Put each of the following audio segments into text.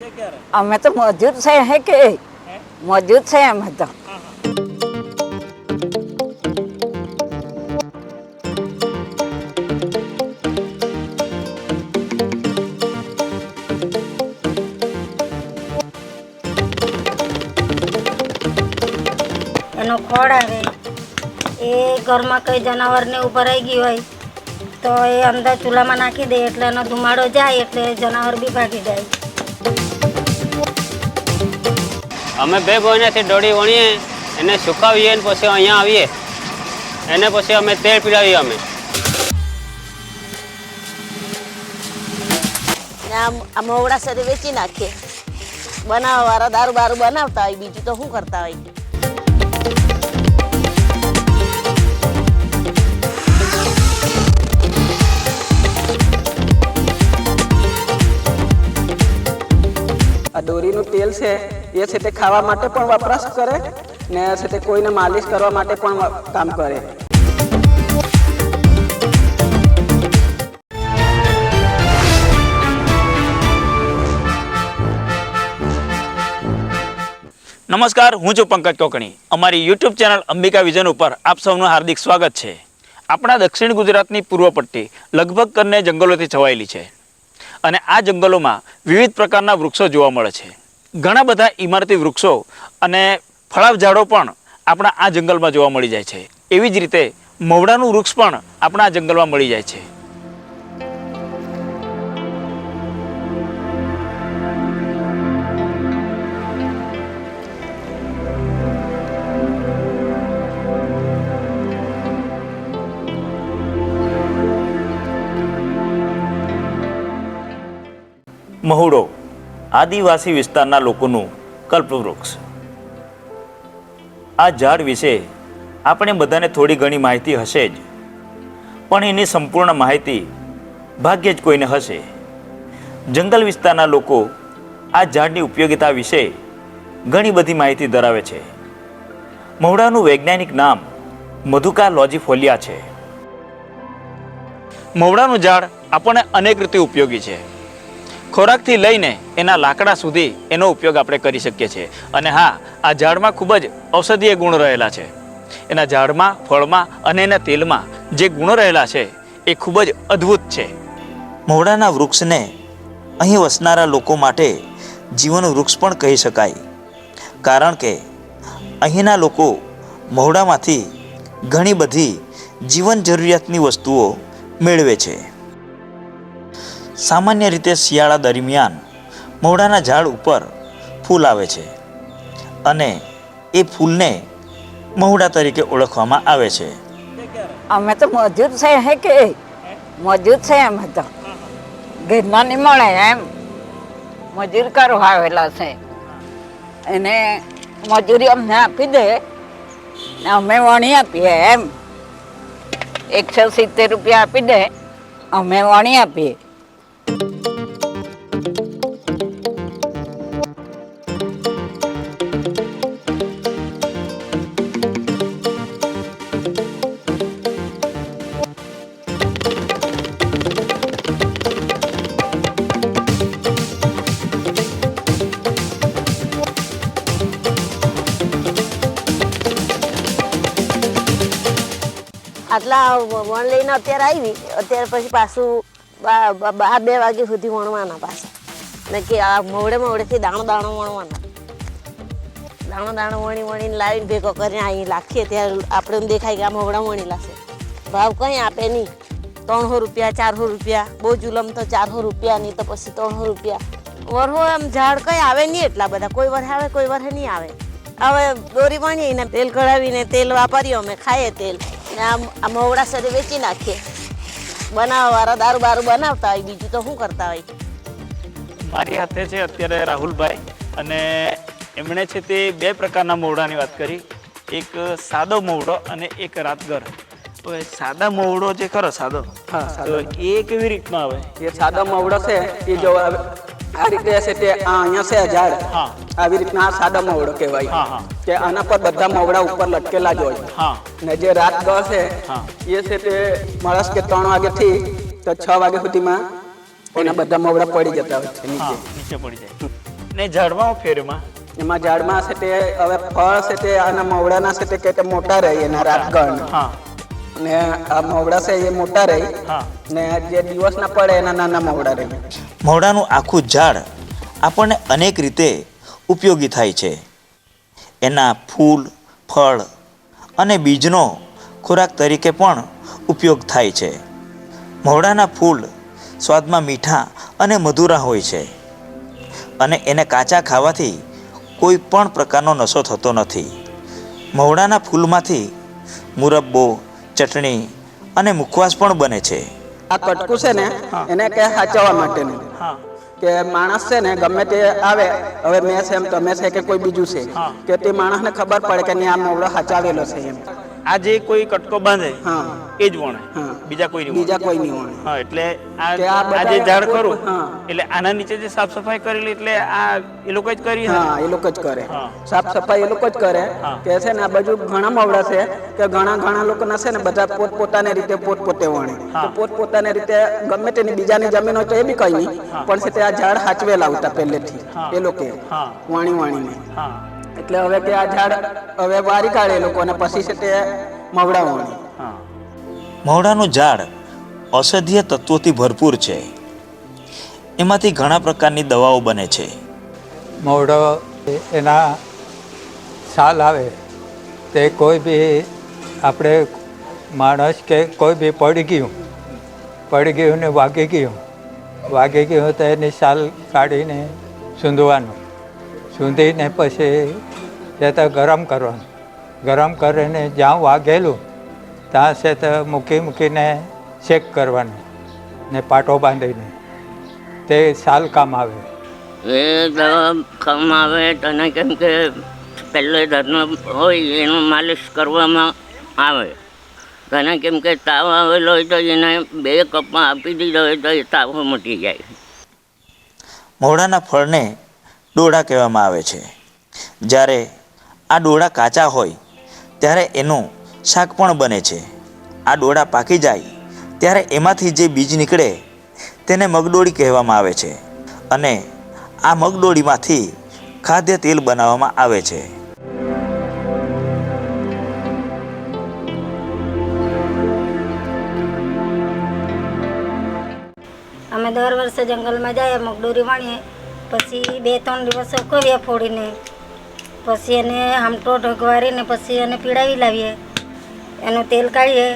ये क्या रहा અમે તો મજૂર છે હે કે है મજૂર છે અમે તો हाँ हाँ એનો ખોળ આવે એ ઘરમાં કંઈ જનાવરને ઉપર આવી ગયું હોય તો એ અંદર ચૂલામાં નાખી દે એટલે એનો ધુમાડો જાય એટલે જનાવર બી ભાગી જાય અમે બે મહિનાથી દોડી વણીએ, એને સુકાવીએ ને પછી અહીંયા આવીએ. એને પછી અમે તેલ પીડાવીએ અમે. મોવડા સાથે વેચી નાખીએ. બનાવવા વાળા દારૂ બારૂ બનાવતા હોય, બીજું તો શું કરતા હોય? દોરીનું તેલ છે, એ છે તે ખાવા માટે પણ વપરાશ કરે ને છે તે કોઈને માલિશ કરવા માટે પણ કામ કરે. નમસ્કાર, હું છું પંકજ કોકણી. અમારી યુટ્યુબ ચેનલ અંબિકા વિઝન ઉપર આપ સૌનું હાર્દિક સ્વાગત છે. આપણા દક્ષિણ ગુજરાતની પૂર્વ પટ્ટી લગભગ કરને જંગલોથી છવાયેલી છે. અને આ જંગલોમાં વિવિધ પ્રકારના વૃક્ષો જોવા મળે છે. ઘણા બધા ઇમારતી વૃક્ષો અને ફળાવ ઝાડો પણ આપણા આ જંગલમાં જોવા મળી જાય છે. એવી જ રીતે મવડાનું વૃક્ષ પણ આપણા આ જંગલમાં મળી જાય છે. મહુડો, આદિવાસી વિસ્તારના લોકોનું કલ્પવૃક્ષ. આ ઝાડ વિશે આપણે બધાને થોડી ઘણી માહિતી હશે જ. પણ એની સંપૂર્ણ માહિતી ભાગ્યે જ કોઈને હશે. જંગલ વિસ્તારના લોકો આ ઝાડની ઉપયોગિતા વિશે ઘણી બધી માહિતી ધરાવે છે. મહુડાનું વૈજ્ઞાનિક નામ મધુકા લોજીફોલિયા છે. મહુડાનું ઝાડ આપણને અનેક રીતે ઉપયોગી છે. ખોરાકથી લઈને એના લાકડા સુધી એનો ઉપયોગ આપણે કરી શકીએ છીએ. અને હા, આ ઝાડમાં ખૂબ જ ઔષધીય ગુણ રહેલા છે. એના ઝાડમાં, ફળમાં અને એના તેલમાં જે ગુણો રહેલા છે, એ ખૂબ જ અદ્ભુત છે. મહુડાના વૃક્ષને અહીં વસનારા લોકો માટે જીવન વૃક્ષ પણ કહી શકાય. કારણ કે અહીંના લોકો મહુડામાંથી ઘણી બધી જીવન જરૂરિયાતની વસ્તુઓ મેળવે છે. સામાન્ય રીતે શિયાળા દરમિયાન મહુડાના ઝાડ ઉપર ફૂલ આવે છે અને એ ફૂલને મહુડા તરીકે ઓળખવામાં આવે છે. અમે તો મજૂર છે હે કે? મજૂર છે અમે તો. ઘરના નહીં મળે એમ. મજૂર કરો આવેલા છે. એને મજૂરી અમને આપી દે. ને અમે વણી આપીએ એમ. એકસો સિત્તેર રૂપિયા આપી દે. અમે વણી આપીએ. આટલા વણ લઈને અત્યારે આવી અત્યારે પછી પાછું બા- બા- વાગ્યા સુધી વણવાના પાછા. ને કે આ મોડે મોડેથી દાણો દાણો વણવાના. દાણો દાણો વણી વણીને લાવીને ભેગો કરીને અહીં લાખીએ, ત્યારે આપણે દેખાય કે આ મોવડા વણી લાશે ભાવ કંઈ આપે નહીં. ત્રણસો રૂપિયા, ચારસો રૂપિયા, બહુ જુલમ તો ચારસો રૂપિયા, નહીં તો પછી ત્રણસો રૂપિયા. વરહો એમ ઝાડ કંઈ આવે નહીં એટલા બધા. કોઈ વરહે આવે, કોઈ વરહે નહીં આવે. હવે દોરી વણીએ ને તેલ કઢાવીને તેલ વાપરીએ, અમે ખાઈએ તેલ. ને આ મોવડા સાથે વેચી નાખીએ. બનાવવા વાળા દારૂ બારૂ બનાવતા હોય બીજું તો શું કરતા હોય? મારી હાથે છે અત્યારે રાહુલભાઈ અને એમણે છે તે બે પ્રકારના મોવડાની વાત કરી. એક સાદો મોવડો અને એક રાતગર. તો એ સાદા મોવડો જે ખરો સાદો? હા તો સાદો. એ કેવી રીતના આવે? એ સાદો મોવડો છે એ જો આ રીતે છે તે આ અહીંયા છે ઝાડ. હા. આવી રીતના આ સાદો મવડો કહેવાય. હા, હા. કે આના પર બધા મવડા ઉપર લટકેલા જ હોય. ને જે રાત ગળ છે એ છે તે માણસ કે ત્રણ વાગ્યાથી તો છ વાગ્યા સુધીમાં એના બધા મવડા પડી જતા હોય છે નીચે. નીચે પડી જાય. ને ઝાડમાં ફેરમાં એમાં? ઝાડમાં છે તે હવે ફળ છે તે આના મવડાના છે તે કે મોટા રહે એના રાતગણ હા. ને આ મવડા છે એ મોટા રહે. ને જે દિવસના પડે એના નાના મવડા રહે. મવડાનું આખું ઝાડ આપણને અનેક રીતે ઉપયોગી થાય છે. એના ફૂલ ફળ અને બીજનો ખોરાક તરીકે પણ ઉપયોગ થાય છે. મવડાના ફૂલ સ્વાદમાં મીઠા અને મધુરા હોય છે અને એને કાચા ખાવાથી કોઈ પણ પ્રકારનો નશો થતો નથી. મવડાના ફૂલમાંથી મુરબ્બો ચટણી અને મુખવાસ પણ બને છે. આ કટકું છે ને એને કે સાચવવા માટેનું. હા. કે માણસ છે ને ગમે તે આવે હવે મેં છે એમ તમે છે કે કોઈ બીજું છે કે તે માણસને ખબર પડે કે આ મોવડો હચાવેલો છે એમ. આ જે કોઈ કટકો બાંધે હા. એ જ વણે. બીજા કોઈ નહીં બીજા કોઈ નહીં વણે. હા એટલે આ કે આ જે ઝાડ કરું એટલે આના નીચે જે સાફ સફાઈ કરેલી એટલે આ એ લોકો જ કરી હા? એ લોકો જ કરે. સાફ સફાઈ એ લોકો જ કરે. કે છે ને આ બાજુ ઘણા મવડા છે કે ઘણા ઘણા લોકોના છે ને બધા પોત પોતાની રીતે પોત પોતે વણે પોત પોતાની રીતે ગમે તેની બીજાની જમીન હોય તો એ બી કઈ નહીં. પણ છે તે આ ઝાડ હાચવે આવતા પહેલેથી એ લોકો વાણી વાણીને. હા. એટલે હવે કે આ ઝાડ હવે વારી કાઢે લોકોને લોકો અને પછી છે તે મવડા હા. મવડાનું ઝાડ ઔષધીય તત્વોથી ભરપૂર છે. એમાંથી ઘણા પ્રકારની દવાઓ બને છે. મોવડો એના છાલ આવે. તે કોઈ બી આપણે માણસ કે કોઈ બી પડી ગયું પડી ગયું ને વાગી ગયું વાગી ગયું તો એની સાલ કાઢીને સૂંધવાનું. સૂંધીને પછી તે તો ગરમ કરવાનું. ગરમ કરીને જ્યાં વાગેલું ત્યાં છે તો મૂકી મૂકીને શેક કરવાનું ને પાટો બાંધીને. તે સાલ કામ આવે. એ દવા કામ આવે તને કેમ કે પહેલે ધર્મ હોય એનું માલિશ કરવામાં આવે. તને કેમ કે તાવ આવેલો હોય તો એને બે કપમાં આપી દીધો હોય તો એ તાવ મટી જાય. મોડાના ફળને ડોડા કહેવામાં આવે છે. જ્યારે આ ડોડા કાચા હોય, ત્યારે એનું શાક પણ બને છે. આ ડોડા પાકી જાય, ત્યારે એમાંથી જે બીજ નીકળે, તેને મગડોળી કહેવામાં આવે છે અને આ મગડોળીમાંથી ખાદ્ય તેલ બનાવવામાં આવે છે. અમે દર વર્ષે જંગલમાં જઈએ મગડોરી વાણીએ. પછી બે, ત્રણ દિવસ સુકવીએ ફોડીને. પછી એને આમટો ઢગવારીને પછી એને પીડાવી લાવીએ. એનું તેલ કાઢીએ.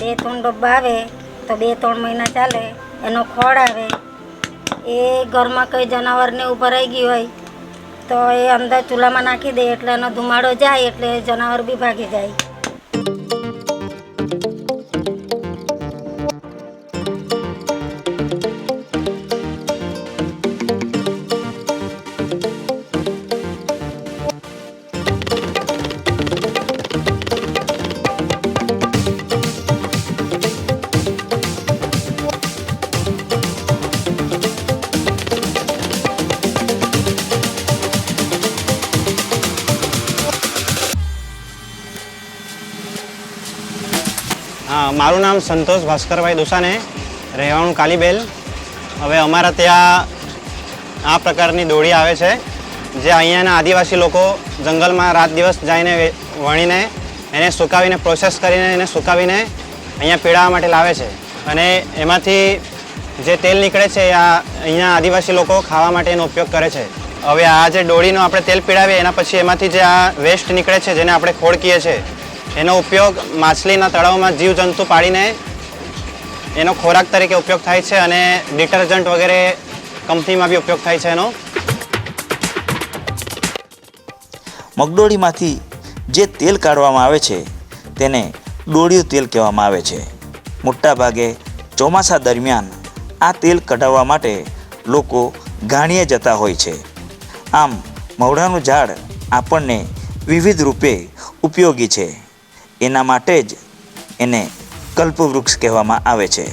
બે, ત્રણ ડબ્બા આવે તો બે, ત્રણ મહિના ચાલે. એનો ખોળ આવે. એ ઘરમાં કંઈ જનાવરને ઉભરાઈ ગયું હોય તો એ અંદર ચૂલામાં નાખી દે એટલે એનો ધુમાડો જાય એટલે જનાવર બી ભાગી જાય. મારું નામ સંતોષ ભાસ્કરભાઈ દુસાને, રહેવાનું કાલીબેલ. હવે અમારા ત્યાં આ પ્રકારની દોડી આવે છે, જે અહીંયાના આદિવાસી લોકો જંગલમાં રાત દિવસ જઈને વણીને, એને સુકાવીને પ્રોસેસ કરીને એને સુકાવીને અહીંયા પીડાવા માટે લાવે છે. અને એમાંથી જે તેલ નીકળે છે આ અહીંયા આદિવાસી લોકો ખાવા માટે એનો ઉપયોગ કરે છે. હવે આ જે ડોળીનો આપણે તેલ પીડાવીએ, એના પછી એમાંથી જે આ વેસ્ટ નીકળે છે, જેને આપણે ખોળ કહીએ છીએ એનો ઉપયોગ માછલીના તળાવમાં જીવજંતુ પાડીને એનો ખોરાક તરીકે ઉપયોગ થાય છે અને ડિટર્જન્ટ વગેરે કંપનીમાં બી ઉપયોગ થાય છે એનો. મગડોળીમાંથી જે તેલ કાઢવામાં આવે છે, તેને ડોળિયું તેલ કહેવામાં આવે છે. મોટાભાગે ચોમાસા દરમિયાન આ તેલ કઢાવવા માટે લોકો ઘાણીએ જતા હોય છે. આમ મવડાનું ઝાડ આપણને વિવિધ રૂપે ઉપયોગી છે. એના માટે જ એને કલ્પવૃક્ષ કહેવામાં આવે છે.